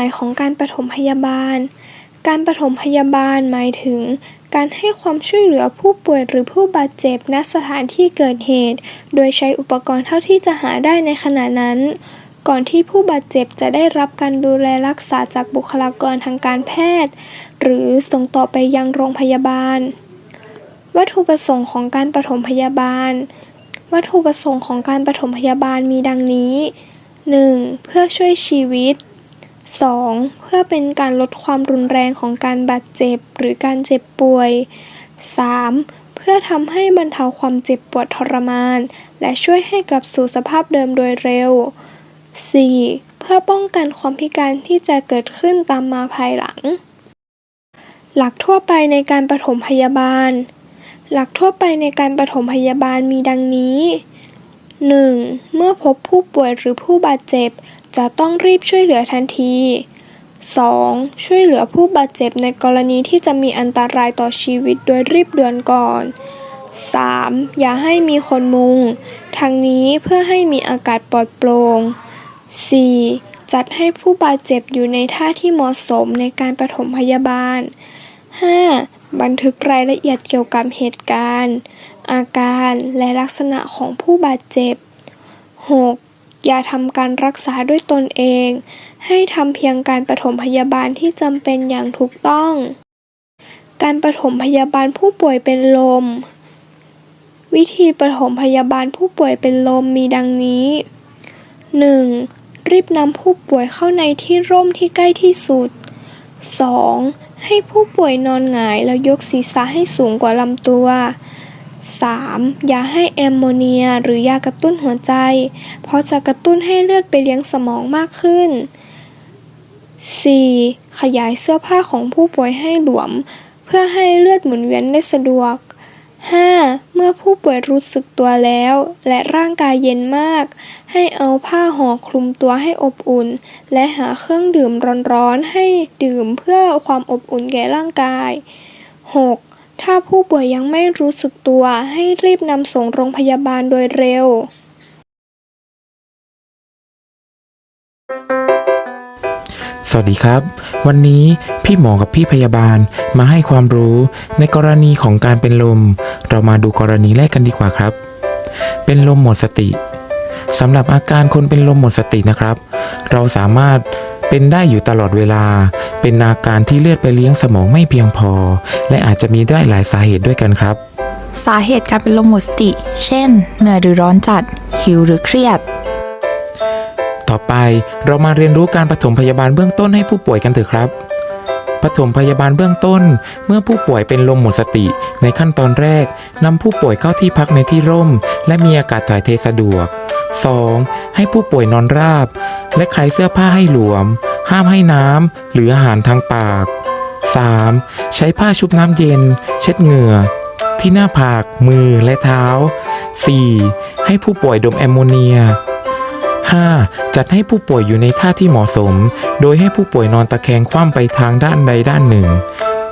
หมายของการปฐมพยาบาล การปฐมพยาบาลหมายถึง การให้ความช่วยเหลือผู้ป่วยหรือผู้บาดเจ็บณสถานที่เกิดเหตุ โดยใช้อุปกรณ์เท่าที่จะหาได้ในขณะนั้น ก่อนที่ผู้บาดเจ็บจะได้รับการดูแลรักษาจากบุคลากรทางการแพทย์ หรือส่งต่อไปยังโรงพยาบาล วัตถุประสงค์ของการปฐมพยาบาล วัตถุประสงค์ของการปฐมพยาบาลมีดังนี้ 1. เพื่อช่วยชีวิต 2. เพื่อเป็นการลดความรุนแรงของการบาดเจ็บหรือการเจ็บป่วย 3. เพื่อทำให้บรรเทาความเจ็บปวดทรมาน และช่วยให้กลับสู่สภาพเดิมโดยเร็ว 4. เพื่อป้องกันความพิการที่จะเกิดขึ้นตามมาภายหลัง หลักทั่วไปในการปฐมพยาบาล หลักทั่วไปในการปฐมพยาบาลมีดังนี้ 1. เมื่อพบผู้ป่วยหรือผู้บาดเจ็บ จะต้องรีบช่วยเหลือทันที 2. ช่วยเหลือผู้บาดเจ็บในกรณีที่จะมีอันตรายต่อชีวิตโดยรีบด่วนก่อน 3. อย่าให้มีคนมุงทั้งนี้เพื่อให้มีอากาศปลอดโปร่ง 4. จัดให้ผู้บาดเจ็บอยู่ในท่าที่เหมาะสมในการปฐมพยาบาล 5. บันทึกรายละเอียดเกี่ยวกับเหตุการณ์ อาการและลักษณะของผู้บาดเจ็บ 6. อย่าทำการรักษาด้วยตนเอง ให้ทำเพียงการปฐมพยาบาลที่จำเป็นอย่างถูกต้อง การปฐมพยาบาลผู้ป่วยเป็นลม วิธีปฐมพยาบาลผู้ป่วยเป็นลมมีดังนี้ 1. รีบนำผู้ป่วยเข้าในที่ร่มที่ใกล้ที่สุด 2. ให้ผู้ป่วยนอนหงายแล้วยกศีรษะให้สูงกว่าลำตัว 3. อย่าให้แอมโมเนีย หรือยากระตุ้นหัวใจ เพราะจะกระตุ้นให้เลือดไปเลี้ยงสมองมากขึ้น 4. ขยายเสื้อผ้าของผู้ป่วยให้หลวม เพื่อให้เลือดหมุนเวียนได้สะดวก 5. เมื่อผู้ป่วยรู้สึกตัวแล้ว และร่างกายเย็นมาก ให้เอาผ้าห่อคลุมตัวให้อบอุ่น และหาเครื่องดื่มร้อนๆให้ดื่มเพื่อความอบอุ่นแก่ร่างกาย 6. ถ้าผู้ป่วยยังไม่รู้สึกตัวให้รีบนำส่งโรงพยาบาลโดยเร็ว สวัสดีครับ วันนี้พี่หมอกับพี่พยาบาลมาให้ความรู้ในกรณีของการเป็นลม เรามาดูกรณีแรกกันดีกว่าครับ เป็นลมหมดสติสำหรับอาการคนเป็นลมหมดสตินะครับ เราสามารถ เป็นได้อยู่ตลอดเวลา เป็นอาการที่เลือดไปเลี้ยงสมองไม่เพียงพอ และอาจจะมีได้หลายสาเหตุด้วยกันครับ สาเหตุการเป็นลมหมดสติ เช่น เหนื่อยหรือร้อนจัด หิวหรือเครียด ต่อไปเรามาเรียนรู้การปฐมพยาบาลเบื้องต้นให้ผู้ป่วยกันเถอะครับปฐมพยาบาลเบื้องต้น เมื่อผู้ป่วยเป็นลมหมดสติ ในขั้นตอนแรกนำผู้ป่วยเข้าที่พักในที่ร่ม และมีอากาศถ่ายเทสะดวก 2. ให้ผู้ป่วยนอนราบ และคลายเสื้อผ้าให้หลวม ห้ามให้น้ำหรืออาหารทางปาก 3. ใช้ผ้าชุบน้ำเย็น เช็ดเหงื่อ ที่หน้าผาก มือและเท้า 4. ให้ผู้ป่วยดมแอมโมเนีย 5. จัดให้ผู้ป่วยอยู่ในท่าที่เหมาะสม โดยให้ผู้ป่วยนอนตะแคงคว่ำไปทางด้านใดด้านหนึ่ง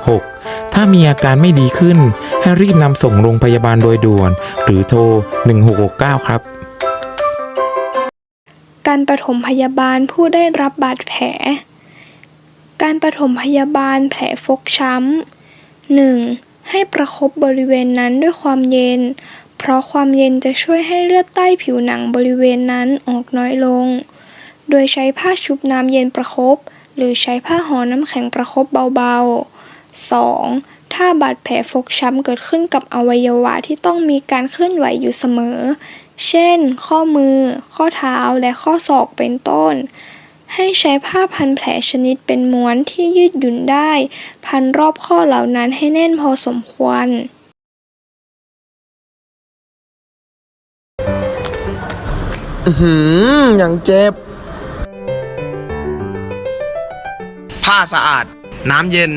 6. ถ้ามีอาการไม่ดีขึ้น ให้รีบนำส่งโรงพยาบาลโดยด่วน หรือโทร 1669 ครับ การปฐมพยาบาลผู้ได้รับบาดแผล การปฐมพยาบาลแผลฟกช้ำ 1. ให้ประคบบริเวณนั้นด้วยความเย็น เพราะความเย็นจะช่วยให้เลือดใต้ผิวหนังบริเวณนั้นออกน้อยลง โดยใช้ผ้าชุบน้ำเย็นประคบหรือใช้ผ้าห่อน้ำแข็งประคบเบาๆ 2. ถ้าบาดแผลฟกช้ำเกิดขึ้นกับอวัยวะที่ต้องมีการเคลื่อนไหวอยู่เสมอ เช่น ข้อมือ ข้อเท้าและข้อศอกเป็นต้น ให้ใช้ผ้าพันแผลชนิดเป็นม้วนที่ยืดหยุ่นได้ พันรอบข้อเหล่านั้นให้แน่นพอสมควร อื้อหืออย่างเจ็บ ผ้าสะอาด น้ำเย็น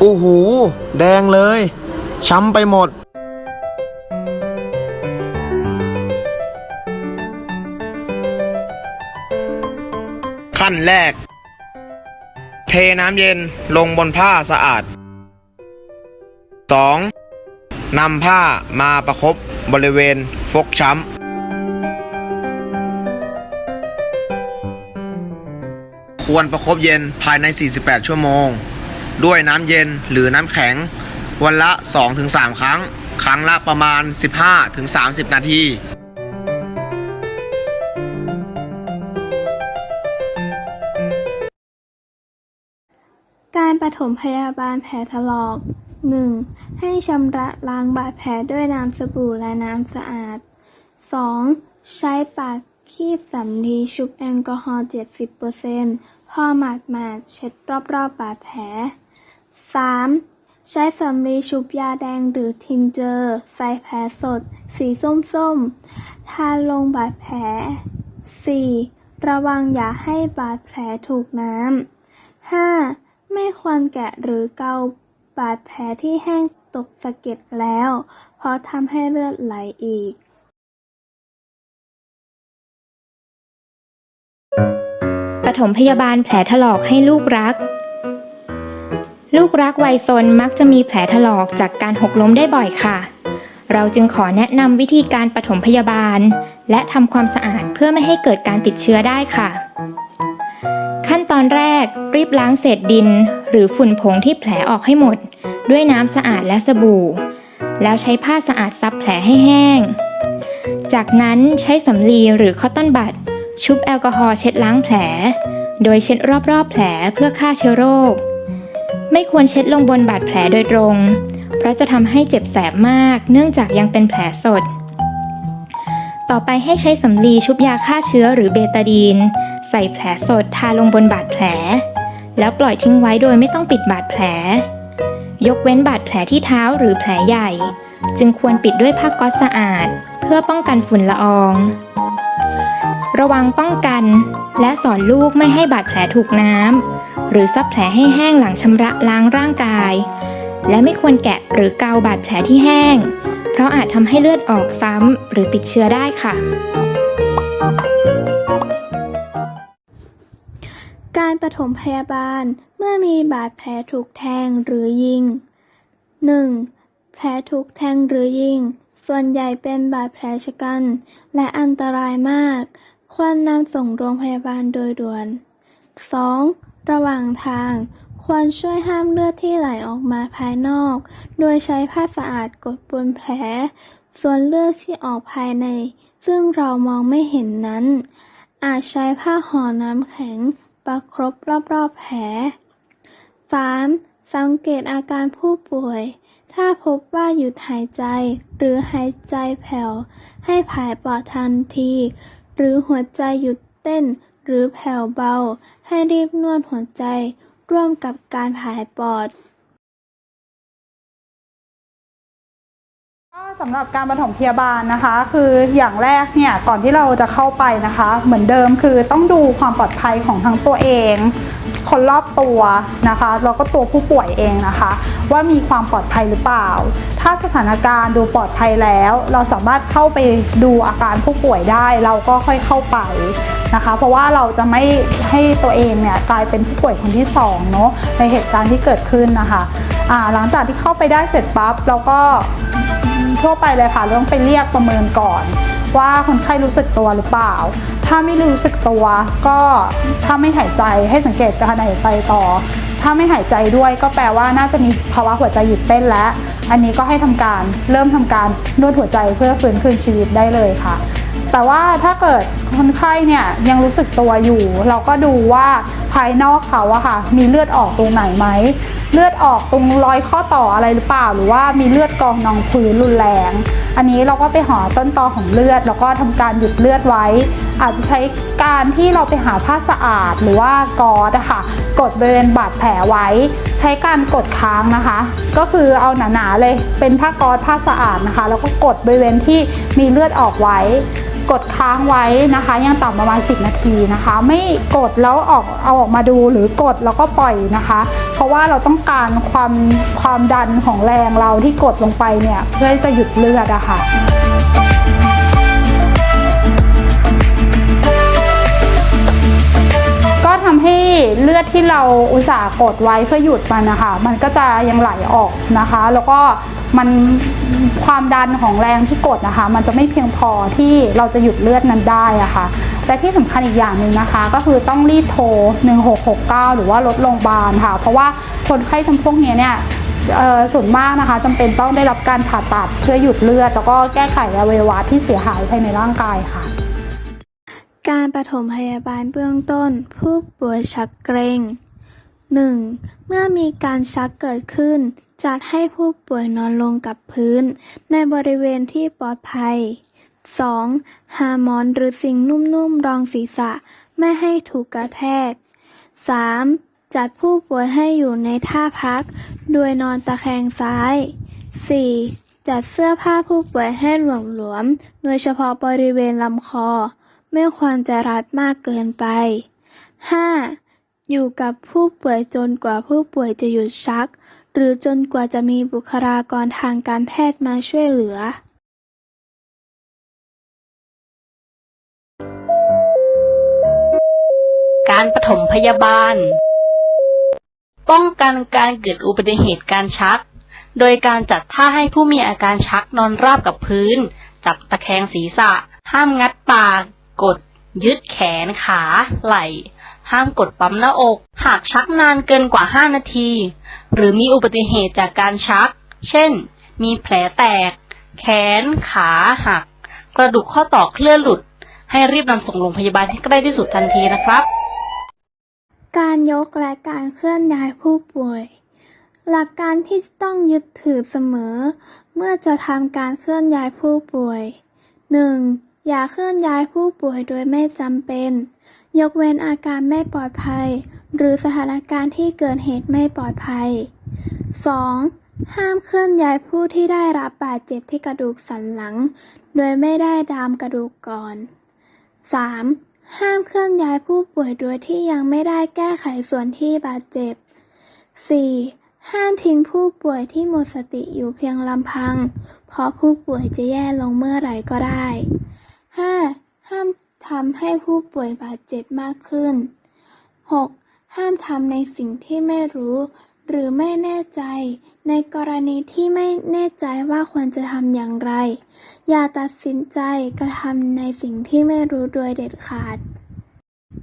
โอ้โหแดงเลย ช้ำไปหมด ขั้นแรก เทน้ำเย็นลงบนผ้าสะอาด 2. นำผ้ามาประคบบริเวณฟกช้ำควรประคบเย็นภายใน 48 ชั่วโมง ด้วยน้ำเย็นหรือน้ำแข็ง วันละ 2-3 ครั้ง ครั้งละประมาณ 15-30 นาทีการปฐมพยาบาลแผลถลอก 1. ให้ชำระล้างบาดแผลด้วยน้ำสบู่และน้ำสะอาด 2. ใช้ปากคีบสำลีชุบแอลกอฮอล์ 70%พอหมาดหมาดๆเช็ดรอบๆบบาดแผล 3. ใช้สำลีชุบยาแดงหรือทินเจอร์ ใส่แผลสด สีส้มๆ ทาลงบาดแผล 4. ระวังอย่าให้บาดแผลถูกน้ำ 5. ไม่ควรแกะหรือเกาบาดแผลที่แห้งตกสะเก็ดแล้ว เพราะทำให้เลือดไหลอีกปฐมพยาบาลแผลถลอกให้ลูกรัก ลูกรักวัยซนมักจะมีแผลถลอกจากการหกล้มได้บ่อยค่ะ เราจึงขอแนะนำวิธีการปฐมพยาบาล และทำความสะอาดเพื่อไม่ให้เกิดการติดเชื้อได้ค่ะ ขั้นตอนแรกรีบล้างเศษดิน หรือฝุ่นผงที่แผลออกให้หมด ด้วยน้ำสะอาดและสบู่ แล้วใช้ผ้าสะอาดซับแผลให้แห้ง จากนั้นใช้สำลีหรือคอตตอนบัดชุบแอลกอฮอล์เช็ดล้างแผล โดยเช็ดรอบๆแผลเพื่อฆ่าเชื้อโรค ไม่ควรเช็ดลงบนบาดแผลโดยตรง เพราะจะทำให้เจ็บแสบมาก เนื่องจากยังเป็นแผลสด ต่อไปให้ใช้สำลีชุบยาฆ่าเชื้อหรือเบตาดีน ใส่แผลสดทาลงบนบาดแผล แล้วปล่อยทิ้งไว้โดยไม่ต้องปิดบาดแผล ยกเว้นบาดแผลที่เท้าหรือแผลใหญ่ จึงควรปิดด้วยผ้าก๊อซสะอาด เพื่อป้องกันฝุ่นละอองระวังป้องกัน และสอนลูกไม่ให้บาดแผลถูกน้ำ หรือซับแผลให้แห้งหลังชำระล้างร่างกาย และไม่ควรแกะหรือเกาบาดแผลที่แห้ง เพราะอาจทำให้เลือดออกซ้ำหรือติดเชื้อได้ค่ะ การปฐมพยาบาลเมื่อมีบาดแผลถูกแทงหรือยิง 1. แผลถูกแทงหรือยิง ส่วนใหญ่เป็นบาดแผลชะกัน และอันตรายมาก ควรนำส่งโรงพยาบาลโดยด่วน 2. ระหว่างทาง ควรช่วยห้ามเลือดที่ไหลออกมาภายนอก โดยใช้ผ้าสะอาดกดบนแผล ส่วนเลือดที่ออกภายใน ซึ่งเรามองไม่เห็นนั้น อาจใช้ผ้าห่อน้ำแข็งประครบรอบๆแผล 3. สังเกตอาการผู้ป่วย ถ้าพบว่าหยุดหายใจ หรือหายใจแผ่ว ให้ผายปอดทันที หรือหัวใจหยุดเต้น หรือแผ่วเบาให้รีบนวดหัวใจ ร่วมกับการผายปอดก็สำหรับการปฐมพยาบาลนะคะ คืออย่างแรกเนี่ยก่อนที่เราจะเข้าไปนะคะ เหมือนเดิมคือต้องดูความปลอดภัยของทั้งตัวเอง คนรอบตัวนะคะแล้วก็ตัวผู้ป่วยเองนะคะ ว่ามีความปลอดภัยหรือเปล่า ถ้าสถานการณ์ดูปลอดภัยแล้ว เราสามารถเข้าไปดูอาการผู้ป่วยได้ เราก็ค่อยเข้าไปนะคะ เพราะว่าเราจะไม่ให้ตัวเองเนี่ยกลายเป็นผู้ป่วยคนที่สองเนาะในเหตุการณ์ที่เกิดขึ้นนะคะหลังจากที่เข้าไปได้เสร็จปั๊บเราก็ทั่วไปเลยค่ะเราต้องไปเรียกประเมินก่อน ว่าคนไข้รู้สึกตัวหรือเปล่า ถ้าไม่รู้สึกตัวก็ถ้าไม่หายใจให้สังเกตการหายใจต่อ ถ้าไม่หายใจด้วยก็แปลว่าน่าจะมีภาวะหัวใจหยุดเต้นแล้ว อันนี้ก็ให้ทำการเริ่มทำการนวดหัวใจเพื่อฟื้นคืนชีวิตได้เลยค่ะ แต่ว่าถ้าเกิดคนไข้เนี่ยยังรู้สึกตัวอยู่ เราก็ดูว่าภายนอกเขาอะค่ะ มีเลือดออกตรงไหนไหมเลือดออกตรงรอยข้อต่ออะไรหรือเปล่า หรือว่ามีเลือดกองนองพื้นรุนแรง อันนี้เราก็ไปหาต้นตอของเลือด แล้วก็ทำการหยุดเลือดไว้ อาจจะใช้การที่เราไปหาผ้าสะอาดหรือว่ากอดอะค่ะกดบริเวณบาดแผลไว้ ใช้การกดค้างนะคะ ก็คือเอาหนาๆเลยเป็นผ้ากอดผ้าสะอาดนะคะ แล้วก็กดบริเวณที่มีเลือดออกไว้ กดค้างไว้นะคะ ยังต่ำประมาณ 10 นาทีนะคะ ไม่กดแล้วออกเอาออกมาดูหรือกดแล้วก็ปล่อยนะคะ เพราะว่าเราต้องการความความดันของแรงเราที่กดลงไปเนี่ยเพื่อจะหยุดเลือดอะค่ะ เลือดที่เราอุตส่าห์กดไว้เพื่อหยุดมันนะคะ มันก็จะยังไหลออกนะคะ แล้วก็มันความดันของแรงที่กดนะคะ มันจะไม่เพียงพอที่เราจะหยุดเลือดนั้นได้อะค่ะและที่สำคัญอีกอย่างหนึ่งนะคะ ก็คือต้องรีบโทร 1669 หรือว่ารถโรงพยาบาลค่ะ เพราะว่าคนไข้จำพวกนี้เนี่ยส่วนมากนะคะจำเป็นต้องได้รับการผ่าตัดเพื่อหยุดเลือด แล้วก็แก้ไขอวัยวะที่เสียหายภายในร่างกายค่ะ การปฐมพยาบาลเบื้องต้น ผู้ป่วยชักเกรง 1. เมื่อมีการชักเกิดขึ้น จัดให้ผู้ป่วยนอนลงกับพื้น ในบริเวณที่ปลอดภัย 2. หาหมอนหรือสิ่งนุ่มๆรองศีรษะ ไม่ให้ถูกกระแทก 3. จัดผู้ป่วยให้อยู่ในท่าพัก โดยนอนตะแคงซ้าย 4. จัดเสื้อผ้าผู้ป่วยให้หลวมๆ โดยเฉพาะบริเวณลำคอ ไม่ควรจะรัดมากเกินไป 5. อยู่กับผู้ป่วยจนกว่าผู้ป่วยจะหยุดชัก หรือจนกว่าจะมีบุคลากรทางการแพทย์มาช่วยเหลือการปฐมพยาบาล ป้องกันการเกิดอุบัติเหตุการชัก โดยการจัดท่าให้ผู้มีอาการชักนอนราบกับพื้น จับตะแคงศีรษะ ห้ามงัดปาก กดยึดแขนขาไหล่ห้ามกดปั๊มหน้าอก หากชักนานเกินกว่า 5 นาที หรือมีอุบัติเหตุจากการชัก เช่น มีแผลแตก แขน ขาหัก กระดูกข้อต่อเคลื่อนหลุด ให้รีบนำส่งโรงพยาบาลให้ใกล้ที่สุดทันทีนะครับ การยกและการเคลื่อนย้ายผู้ป่วย หลักการที่ต้องยึดถือเสมอ เมื่อจะทำการเคลื่อนย้ายผู้ป่วย 1. อย่าเคลื่อนย้ายผู้ป่วยโดยไม่จำเป็น ยกเว้นอาการไม่ปลอดภัย หรือสถานการณ์ที่เกิดเหตุไม่ปลอดภัย 2. ห้ามเคลื่อนย้ายผู้ที่ได้รับบาดเจ็บที่กระดูกสันหลัง โดยไม่ได้ดามกระดูกก่อน 3. ห้ามเคลื่อนย้ายผู้ป่วยโดยที่ยังไม่ได้แก้ไขส่วนที่บาดเจ็บ 4. ห้ามทิ้งผู้ป่วยที่หมดสติอยู่เพียงลำพัง เพราะผู้ป่วยจะแย่ลงเมื่อไหร่ก็ได้ 5. ห้ามทำให้ผู้ป่วยบาดเจ็บมากขึ้น 6. ห้ามทำในสิ่งที่ไม่รู้ หรือไม่แน่ใจ ในกรณีที่ไม่แน่ใจว่าควรจะทำอย่างไร อย่าตัดสินใจกระทำในสิ่งที่ไม่รู้โดยเด็ดขาด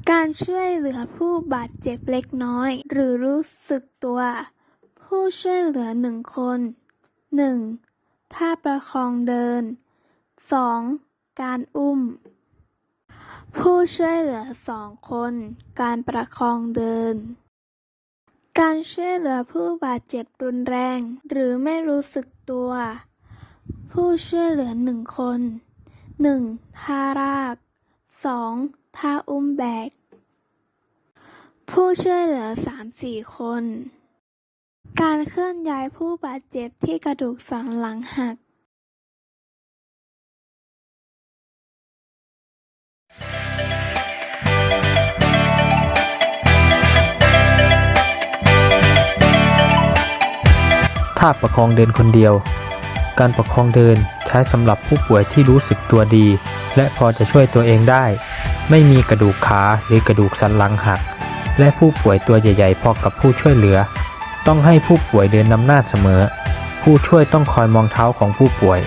การช่วยเหลือผู้บาดเจ็บเล็กน้อย หรือรู้สึกตัว ผู้ช่วยเหลือหนึ่งคน 1. ท่าประคองเดิน 2. การอุ้ม ผู้ช่วยเหลือสองคน การประคองเดิน การช่วยเหลือผู้บาดเจ็บรุนแรง หรือไม่รู้สึกตัว ผู้ช่วยเหลือหนึ่งคน 1. ท่าราก 2. ท่าอุ้มแบก ผู้ช่วยเหลือ 3-4 คน การเคลื่อนย้ายผู้บาดเจ็บที่กระดูกสันหลังหัก ท่าประคองเดินคนเดียว การประคองเดินใช้สำหรับผู้ป่วยที่รู้สึกตัวดี และพอจะช่วยตัวเองได้ ไม่มีกระดูกขาหรือกระดูกสันหลังหัก และผู้ป่วยตัวใหญ่ๆ พอกับผู้ช่วยเหลือ ต้องให้ผู้ป่วยเดินนำหน้าเสมอ ผู้ช่วยต้องคอยมองเท้าของผู้ป่วย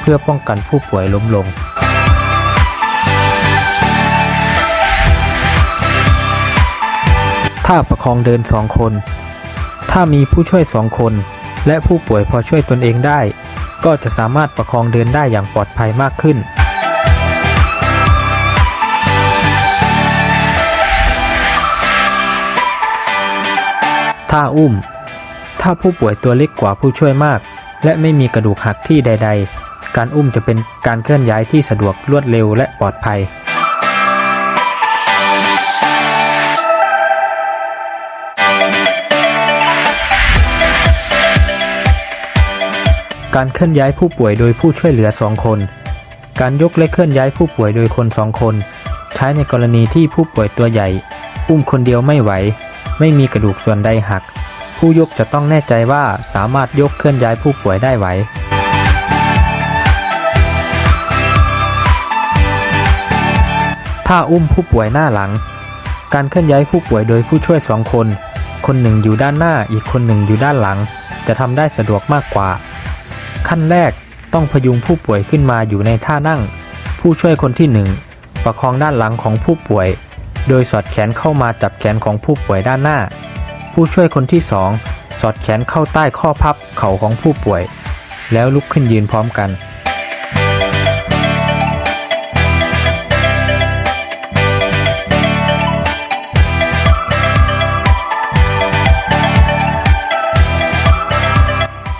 เพื่อป้องกันผู้ป่วยล้มลงท่าประคองเดินสองคน ถ้ามีผู้ช่วยสองคน และผู้ป่วยพอช่วยตนเองได้ ก็จะสามารถประคองเดินได้อย่างปลอดภัยมากขึ้น ท่าอุ้ม ถ้าผู้ป่วยตัวเล็กกว่าผู้ช่วยมาก และไม่มีกระดูกหักที่ใด ๆ การอุ้มจะเป็นการเคลื่อนย้ายที่สะดวกรวดเร็วและปลอดภัย การเคลื่อนย้ายผู้ป่วยโดยผู้ช่วยเหลือสองคน การยกและเคลื่อนย้ายผู้ป่วยโดยคนสองคน ใช้ในกรณีที่ผู้ป่วยตัวใหญ่ อุ้มคนเดียวไม่ไหว ไม่มีกระดูกส่วนใดหัก ผู้ยกจะต้องแน่ใจว่าสามารถยกเคลื่อนย้ายผู้ป่วยได้ไหวถ้าอุ้มผู้ป่วยหน้าหลัง การเคลื่อนย้ายผู้ป่วยโดยผู้ช่วยสองคน คนหนึ่งอยู่ด้านหน้าอีกคนหนึ่งอยู่ด้านหลัง จะทำได้สะดวกมากกว่า ขั้นแรกต้องพยุงผู้ป่วยขึ้นมาอยู่ในท่านั่ง ผู้ช่วยคนที่หนึ่งประคองด้านหลังของผู้ป่วย โดยสอดแขนเข้ามาจับแขนของผู้ป่วยด้านหน้า ผู้ช่วยคนที่สองสอดแขนเข้าใต้ข้อพับเข่าของผู้ป่วย แล้วลุกขึ้นยืนพร้อมกัน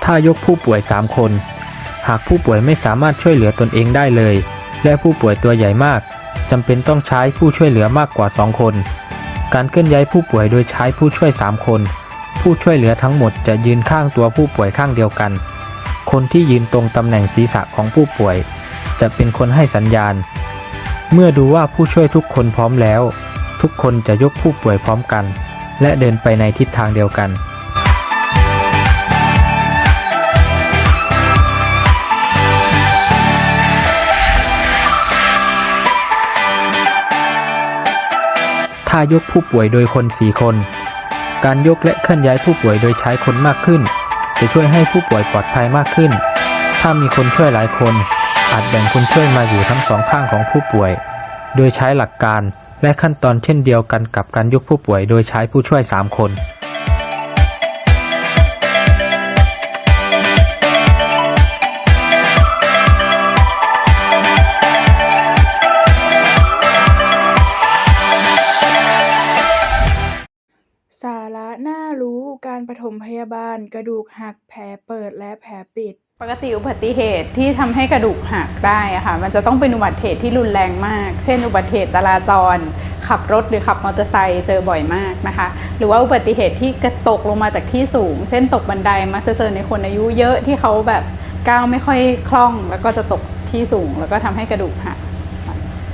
ถ้ายกผู้ป่วย 3 คน หากผู้ป่วยไม่สามารถช่วยเหลือตนเองได้เลย และผู้ป่วยตัวใหญ่มากจำเป็นต้องใช้ผู้ช่วยเหลือมากกว่า 2 คน การเคลื่อนย้ายผู้ป่วยโดยใช้ผู้ช่วย 3 คน ผู้ช่วยเหลือทั้งหมดจะยืนข้างตัวผู้ป่วยข้างเดียวกัน คนที่ยืนตรงตำแหน่งศีรษะของผู้ป่วย จะเป็นคนให้สัญญาณ เมื่อดูว่าผู้ช่วยทุกคนพร้อมแล้ว ทุกคนจะยกผู้ป่วยพร้อมกัน และเดินไปในทิศทางเดียวกัน ถ้ายกผู้ป่วยโดยคน4คน การยกและเคลื่อนย้ายผู้ป่วยโดยใช้คนมากขึ้น จะช่วยให้ผู้ป่วยปลอดภัยมากขึ้น ถ้ามีคนช่วยหลายคน อาจแบ่งคนช่วยมาอยู่ทั้งสองข้างของผู้ป่วย โดยใช้หลักการและขั้นตอนเช่นเดียวกันกับการยกผู้ป่วยโดยใช้ผู้ช่วย 3 คน ปฐมพยาบาล กระดูกหัก แผลเปิดและแผลปิด ปกติอุบัติเหตุที่ทำให้กระดูกหักได้อะค่ะ มันจะต้องเป็นอุบัติเหตุที่รุนแรงมาก เช่น อุบัติเหตุจราจร ขับรถหรือขับมอเตอร์ไซค์เจอบ่อยมากนะคะ หรือว่าอุบัติเหตุที่กระตกลงมาจากที่สูง เช่นตกบันไดมักจะเจอในคนอายุเยอะที่เขาแบบก้าวไม่ค่อยคล่อง แล้วก็จะตกที่สูง แล้วก็ทำให้กระดูกหัก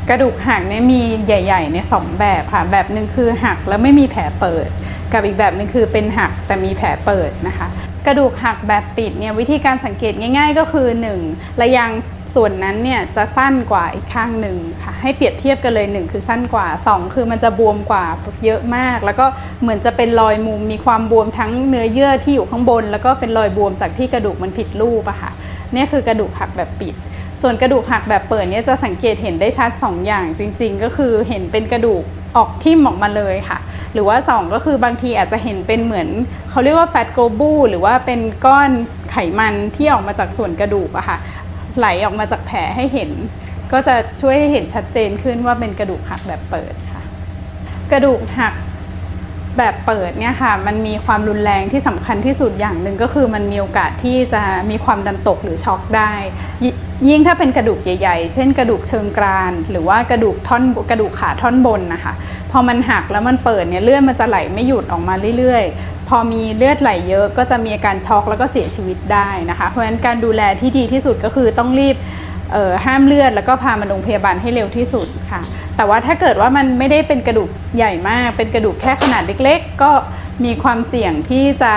กระดูกหักเนี่ยมีใหญ่ๆเนี่ยสองแบบค่ะ แบบหนึ่งคือหักแล้วไม่มีแผลเปิด กับอีกแบบหนึ่งคือเป็นหักแต่มีแผลเปิดนะคะ กระดูกหักแบบปิดเนี่ยวิธีการสังเกตง่าย ๆ ก็คือ 1. ระยางส่วนนั้นเนี่ยจะสั้นกว่าอีกข้างหนึ่งค่ะให้เปรียบเทียบกันเลย 1 คือสั้นกว่า 2 คือมันจะบวมกว่าเยอะมาก แล้วก็เหมือนจะเป็นรอยมุมมีความบวมทั้งเนื้อเยื่อที่อยู่ข้างบน แล้วก็เป็นรอยบวมจากที่กระดูกมันผิดรูปอะค่ะนี่คือกระดูกหักแบบปิด ส่วนกระดูกหักแบบเปิดเนี่ยจะสังเกตเห็นได้ชัด2ออย่างจริง ๆ ก็คือเห็นเป็นกระดูกออกทิ่มออกมาเลยค่ะ หรือว่า 2 ก็คือบางทีอาจจะเห็นเป็นเหมือน เขาเรียกว่าแฟตโกลบูหรือว่าเป็นก้อนไขมันที่ออกมาจากส่วนกระดูกอะค่ะ ไหลออกมาจากแผลให้เห็น ก็จะช่วยให้เห็นชัดเจนขึ้นว่าเป็นกระดูกหักแบบเปิดค่ะ กระดูกหักแบบเปิดเนี่ยค่ะ มันมีความรุนแรงที่สำคัญที่สุดอย่างหนึ่งก็คือมันมีโอกาสที่จะมีความดันตกหรือช็อกได้ ยิ่งถ้าเป็นกระดูกใหญ่ ๆ เช่นกระดูกเชิงกราน หรือว่ากระดูกท่อนกระดูกขาท่อนบนนะคะ พอมันหักแล้วมันเปิดเนี่ยเลือดมันจะไหลไม่หยุดออกมาเรื่อยๆ พอมีเลือดไหลเยอะก็จะมีอาการช็อกแล้วก็เสียชีวิตได้นะคะ เพราะฉะนั้นการดูแลที่ดีที่สุดก็คือต้องรีบห้ามเลือดแล้วก็พามาโรงพยาบาลให้เร็วที่สุดค่ะ แต่ว่าถ้าเกิดว่ามันไม่ได้เป็นกระดูกใหญ่มาก เป็นกระดูกแค่ขนาดเล็ก ๆ ก็มีความเสี่ยงที่จะ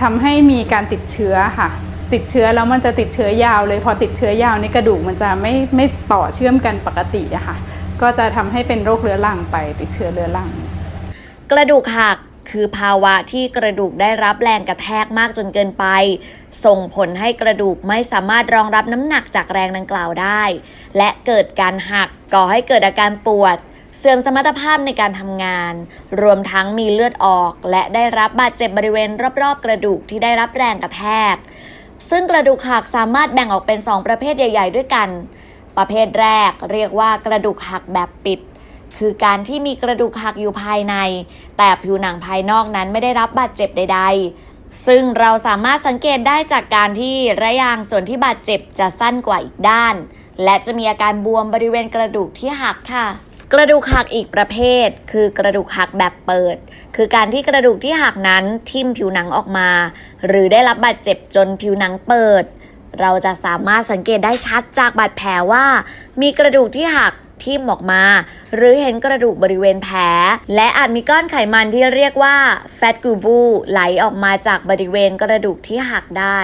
ทำให้มีการติดเชื้อค่ะ ติดเชื้อแล้วมันจะติดเชื้อยาวเลย พอติดเชื้อยาวในกระดูกมันจะไม่ไม่ต่อเชื่อมกันปกติอะค่ะ ก็จะทำให้เป็นโรคเรื้อรังไป ติดเชื้อเรื้อรัง กระดูกหักคือภาวะที่กระดูกได้รับแรงกระแทกมากจนเกินไป ส่งผลให้กระดูกไม่สามารถรองรับน้ำหนักจากแรงดังกล่าวได้ และเกิดการหักก่อให้เกิดอาการปวด เสื่อมสมรรถภาพในการทำงาน รวมทั้งมีเลือดออก และได้รับบาดเจ็บบริเวณรอบๆ กระดูกที่ได้รับแรงกระแทก ซึ่งกระดูกหักสามารถแบ่งออกเป็น 2 ประเภทใหญ่ ๆ ด้วยกัน ประเภทแรกเรียกว่ากระดูกหักแบบปิด คือการที่มีกระดูกหักอยู่ภายใน แต่ผิวหนังภายนอกนั้นไม่ได้รับบาดเจ็บใด ๆ ซึ่งเราสามารถสังเกตได้จากการที่ระยางส่วนที่บาดเจ็บจะสั้นกว่าอีกด้าน และจะมีอาการบวมบริเวณกระดูกที่หักค่ะ กระดูกหักอีกประเภท คือกระดูกหักแบบเปิด คือการที่กระดูกที่หักนั้นทิ่มผิวหนังออกมา หรือได้รับบาดเจ็บจนผิวหนังเปิด เราจะสามารถสังเกตได้ชัดจากบาดแผลว่า มีกระดูกที่หักทิ่มออกมา หรือเห็นกระดูกบริเวณแผล และอาจมีก้อนไขมันที่เรียกว่าแฟตกูบูไหลออกมาจากบริเวณกระดูกที่หักได้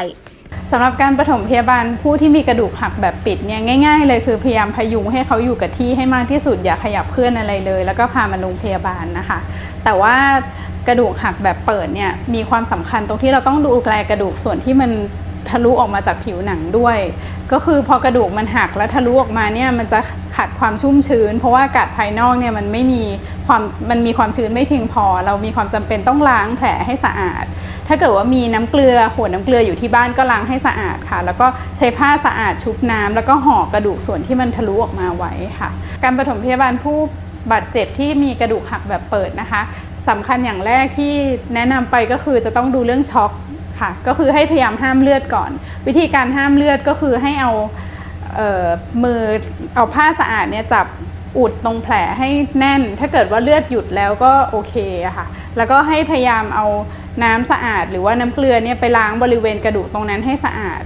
สำหรับการปฐมพยาบาลผู้ที่มีกระดูกหักแบบปิดเนี่ยง่าย ๆ เลยคือพยายามพยุงให้เขาอยู่กับที่ให้มากที่สุดอย่าขยับเคลื่อนอะไรเลย แล้วก็พามาโรงพยาบาลนะคะ แต่ว่ากระดูกหักแบบเปิดเนี่ยมีความสำคัญตรงที่เราต้องดูแลกระดูกส่วนที่มันทะลุออกมาจากผิวหนังด้วย ก็คือพอกระดูกมันหักแล้วทะลุออกมาเนี่ยมันจะขาดความชุ่มชื้น เพราะว่าอากาศภายนอกเนี่ยมันไม่มีความมันมีความชื้นไม่เพียงพอ เรามีความจำเป็นต้องล้างแผลให้สะอาด ถ้าเกิดว่ามีน้ำเกลือขวดน้ำเกลืออยู่ที่บ้านก็ล้างให้สะอาดค่ะ แล้วก็ใช้ผ้าสะอาดชุบน้ำแล้วก็ห่อกระดูกส่วนที่มันทะลุออกมาไว้ค่ะ การปฐมพยาบาลผู้บาดเจ็บที่มีกระดูกหักแบบเปิดนะคะสำคัญอย่างแรกที่แนะนำไปก็คือจะต้องดูเรื่องช็อกค่ะ ก็คือให้พยายามห้ามเลือดก่อน วิธีการห้ามเลือดก็คือให้เอาเออมือเอาผ้าสะอาดเนี่ยจับอุดตรงแผลให้แน่น ถ้าเกิดว่าเลือดหยุดแล้วก็โอเคค่ะ แล้วก็ให้พยายามเอา น้ำสะอาด หรือว่าน้ำเกลือเนี่ยไปล้างบริเวณกระดูกตรงนั้นให้สะอาด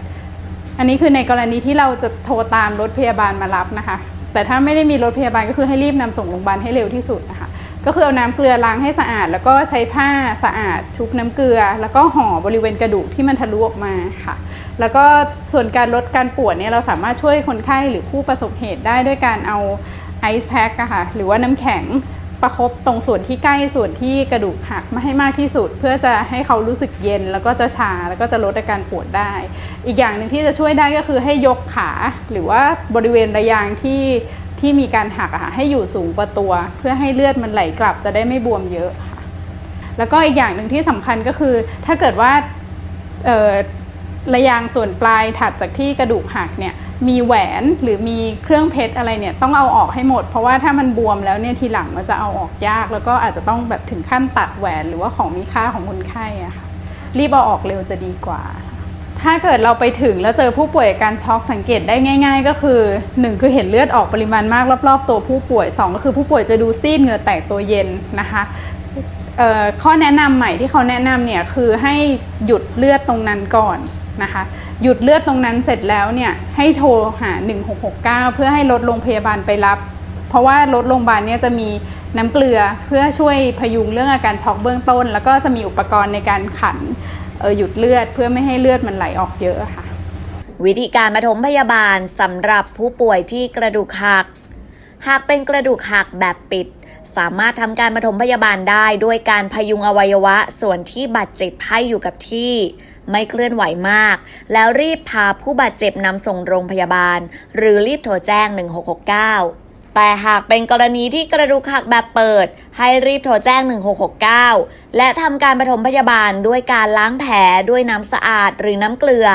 อันนี้คือในกรณีที่เราจะโทรตามรถพยาบาลมารับนะคะ แต่ถ้าไม่ได้มีรถพยาบาลก็คือให้รีบนำส่งโรงพยาบาลให้เร็วที่สุดนะคะ ก็คือเอาน้ำเกลือล้างให้สะอาด แล้วก็ใช้ผ้าสะอาดชุบน้ำเกลือ แล้วก็ห่อบริเวณกระดูกที่มันทะลุออกมาค่ะ แล้วก็ส่วนการลดการปวดเนี่ยเราสามารถช่วยคนไข้หรือผู้ประสบเหตุได้ด้วยการเอาไอซ์แพ็คอะค่ะหรือว่าน้ำแข็ง ประคบตรงส่วนที่ใกล้ส่วนที่กระดูกหักมาให้มากที่สุด เพื่อจะให้เขารู้สึกเย็น แล้วก็จะชาแล้วก็จะลดอาการปวดได้ อีกอย่างหนึ่งที่จะช่วยได้ก็คือให้ยกขาหรือว่าบริเวณระยางที่ที่มีการหักอะค่ะให้อยู่สูงกว่าตัว เพื่อให้เลือดมันไหลกลับจะได้ไม่บวมเยอะค่ะแล้วก็อีกอย่างหนึ่งที่สำคัญก็คือ ถ้าเกิดว่าระยางส่วนปลายถัดจากที่กระดูกหักเนี่ย มีแหวนหรือมีเครื่องเพชรอะไรเนี่ยต้องเอาออกให้หมด เพราะว่าถ้ามันบวมแล้วเนี่ยทีหลังมันจะเอาออกยาก แล้วก็อาจจะต้องแบบถึงขั้นตัดแหวนหรือว่าของมีค่าของคนไข้อะค่ะรีบเอาออกเร็วจะดีกว่า ถ้าเกิดเราไปถึงแล้วเจอผู้ป่วยการช็อกสังเกตได้ง่าย ๆ ก็คือ 1 คือเห็นเลือดออกปริมาณมากรอบๆ ตัวผู้ป่วย 2 ก็คือผู้ป่วยจะดูซีดเหงื่อแตกตัวเย็นนะคะข้อแนะนำใหม่ที่เขาแนะนำเนี่ยคือให้หยุดเลือดตรงนั้นก่อน นะคะ หยุดเลือดตรงนั้นเสร็จแล้วเนี่ยให้โทรหา 1669 เพื่อให้รถโรงพยาบาลไปรับ เพราะว่ารถโรงพยาบาลเนี่ยจะมีน้ำเกลือเพื่อช่วยพยุงเรื่องอาการช็อกเบื้องต้น แล้วก็จะมีอุปกรณ์ในการขันออหยุดเลือดเพื่อไม่ให้เลือดมันไหลออกเยอะค่ะ วิธีการปฐมพยาบาลสำหรับผู้ป่วยที่กระดูกหัก หากเป็นกระดูกหักแบบปิด สามารถทำการปฐมพยาบาลได้ ด้วยการพยุงอวัยวะส่วนที่บาดเจ็บให้อยู่กับที่ ไม่เคลื่อนไหวมาก แล้วรีบพาผู้บาดเจ็บนำส่งโรงพยาบาล หรือรีบโทรแจ้ง 1669แต่หากเป็นกรณีที่กระดูกหักแบบเปิด ให้รีบโทรแจ้ง 1669 และทำการปฐมพยาบาลด้วยการล้างแผลด้วยน้ำสะอาดหรือน้ำเกลือ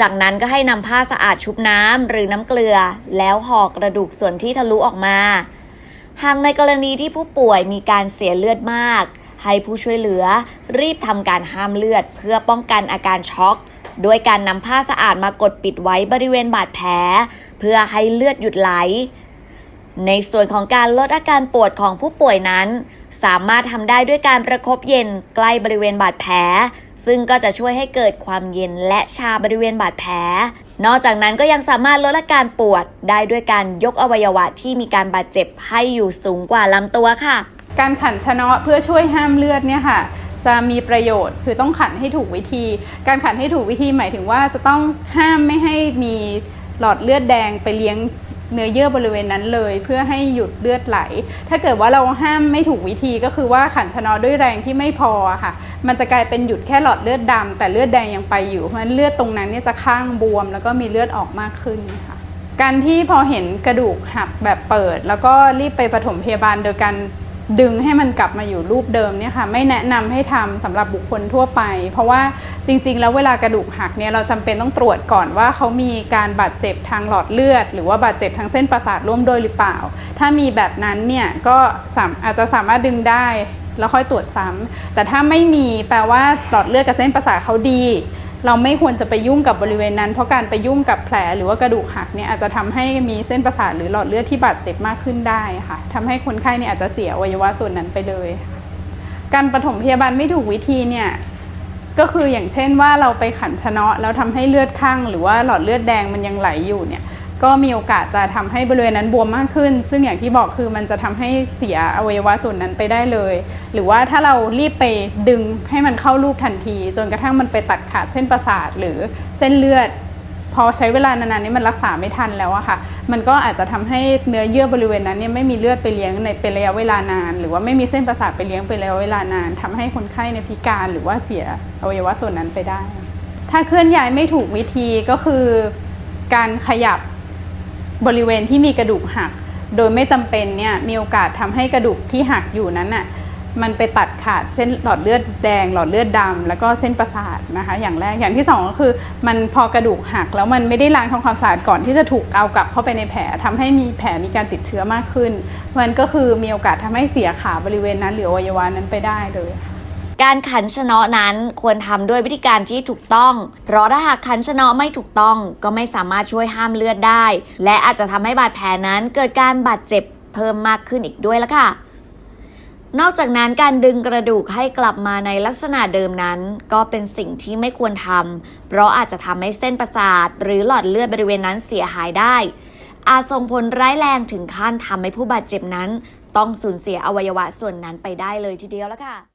จากนั้นก็ให้นำผ้าสะอาดชุบน้ำหรือน้ำเกลือ แล้วห่อกระดูกส่วนที่ทะลุออกมา หากในกรณีที่ผู้ป่วยมีการเสียเลือดมาก ให้ผู้ช่วยเหลือ รีบทำการห้ามเลือด เพื่อป้องกันอาการช็อกโดยการนำผ้าสะอาดมากดปิดไว้บริเวณบาดแผล เพื่อให้เลือดหยุดไหล ในส่วนของการลดอาการปวดของผู้ป่วยนั้น สามารถทำได้ด้วยการประคบเย็นใกล้บริเวณบาดแผล ซึ่งก็จะช่วยให้เกิดความเย็นและชาบริเวณบาดแผล นอกจากนั้นก็ยังสามารถลดอาการปวดได้ด้วยการยกอวัยวะที่มีการบาดเจ็บให้อยู่สูงกว่าลำตัวค่ะ การขันชะเนาะเพื่อช่วยห้ามเลือดเนี่ยค่ะจะมีประโยชน์คือต้องขันให้ถูกวิธี การขันให้ถูกวิธีหมายถึงว่าจะต้องห้ามไม่ให้มีหลอดเลือดแดงไปเลี้ยงเนื้อเยื่อบริเวณนั้นเลย เพื่อให้หยุดเลือดไหล ถ้าเกิดว่าเราห้ามไม่ถูกวิธีก็คือว่าขันชะนาะด้วยแรงที่ไม่พอค่ะ มันจะกลายเป็นหยุดแค่หลอดเลือดดำแต่เลือดแดงยังไปอยู่ เพราะฉะนั้นเลือดตรงนั้นเนี่ยจะข้างบวม แล้วก็มีเลือดออกมากขึ้นค่ะ การที่พอเห็นกระดูกหักแบบเปิด แล้วก็รีบไปปฐมพยาบาลโดยการ ดึงให้มันกลับมาอยู่รูปเดิมเนี่ยค่ะไม่แนะนำให้ทำสำหรับบุคคลทั่วไป เพราะว่าจริง ๆ แล้วเวลากระดูกหักเนี่ยเราจำเป็นต้องตรวจก่อนว่าเขามีการบาดเจ็บทางหลอดเลือด หรือว่าบาดเจ็บทางเส้นประสาทร่วมด้วยหรือเปล่า ถ้ามีแบบนั้นเนี่ยก็อาจจะสามารถดึงได้แล้วค่อยตรวจซ้ำแต่ถ้าไม่มีแปลว่าหลอดเลือดกับเส้นประสาทเขาดี เราไม่ควรจะไปยุ่งกับบริเวณนั้น เพราะการไปยุ่งกับแผลหรือว่ากระดูกหักเนี่ยอาจจะทำให้มีเส้นประสาทหรือหลอดเลือดที่บาดเจ็บมากขึ้นได้ค่ะทำให้คนไข้เนี่ยอาจจะเสียอวัยวะส่วนนั้นไปเลย การปฐมพยาบาลไม่ถูกวิธีเนี่ยก็คืออย่างเช่นว่าเราไปขันชะเนาะแล้วทำให้เลือดข้างหรือว่าหลอดเลือดแดงมันยังไหลอยู่เนี่ย ก็มีโอกาสจะทำให้บริเวณนั้นบวมมากขึ้น ซึ่งอย่างที่บอกคือมันจะทำให้เสียอวัยวะส่วนนั้นไปได้เลย หรือว่าถ้าเรารีบไปดึงให้มันเข้ารูปทันที จนกระทั่งมันไปตัดขาดเส้นประสาทหรือเส้นเลือด พอใช้เวลานานๆนี้มันรักษาไม่ทันแล้วอะค่ะ มันก็อาจจะทำให้เนื้อเยื่อบริเวณนั้นเนี่ยไม่มีเลือดไปเลี้ยงในเป็นระยะเวลานาน หรือว่าไม่มีเส้นประสาทไปเลี้ยงเป็นระยะเวลานานทำให้คนไข้ในพิการหรือว่าเสียอวัยวะส่วนนั้นไปได้ ถ้าเคลื่อนย้ายไม่ถูกวิธีก็คือ การขยับ บริเวณที่มีกระดูกหัก โดยไม่จำเป็นเนี่ยมีโอกาสทำให้กระดูกที่หักอยู่นั้นน่ะมันไปตัดขาดเส้นหลอดเลือดแดง หลอดเลือดดำแล้วก็เส้นประสาทนะคะอย่างแรกอย่างที่สองก็คือ มันพอกระดูกหักแล้วมันไม่ได้ล้างทำความสะอาดก่อนที่จะถูกเอากลับเข้าไปในแผลทำให้มีแผลมีการติดเชื้อมากขึ้นมันก็คือมีโอกาสทำให้เสียขาบริเวณนั้นหรืออวัยวะนั้นไปได้เลย การขันชนะนั้นควรทำด้วยวิธีการที่ถูกต้อง เพราะถ้าหากขันชนะไม่ถูกต้อง ก็ไม่สามารถช่วยห้ามเลือดได้ และอาจจะทำให้บาดแผลนั้นเกิดการบาดเจ็บเพิ่มมากขึ้นอีกด้วยละค่ะนอกจากนั้นการดึงกระดูกให้กลับมาในลักษณะเดิมนั้น ก็เป็นสิ่งที่ไม่ควรทำเพราะอาจจะทำให้เส้นประสาท หรือหลอดเลือดบริเวณนั้นเสียหายได้ อาจส่งผลร้ายแรงถึงขั้นทำให้ผู้บาดเจ็บนั้น ต้องสูญเสียอวัยวะส่วนนั้นไปได้เลยทีเดียวละค่ะ